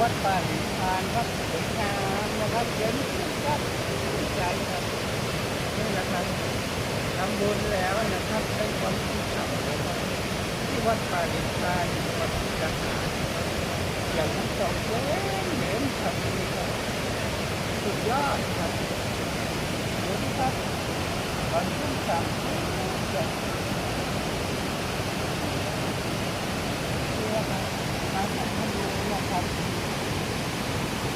วัดบ้านทานครับสวยงามนะครับเย็นครัใจครับนี่นะครับทำบุญแล้วนะครับเป็นความสุขครับที่วัดป่าดินทานวัดพุทธหารอย่างทั้สองเล่นเหม็นครับนี่ครับสุดยอดครับสวัสครับวันที่สามที่จะ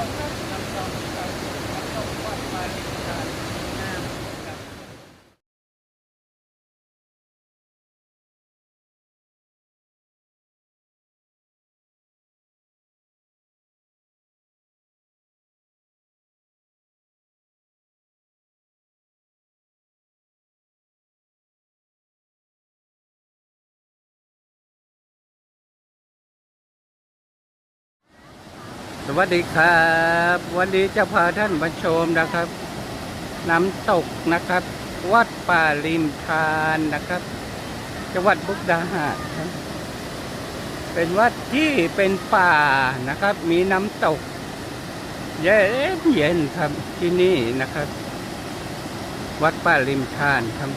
Thank you. วัสดีครับ วันนี้จะพาท่านมาชมนะครับ น้ำตกนะครับ วัดป่าริมทานนะครับ จังหวัดบุกดาหารเป็นวัดที่เป็นป่านะครับ มีน้ำตก เย็นเย็นๆครับที่นี่นะครับ วัดป่าริมทานครับ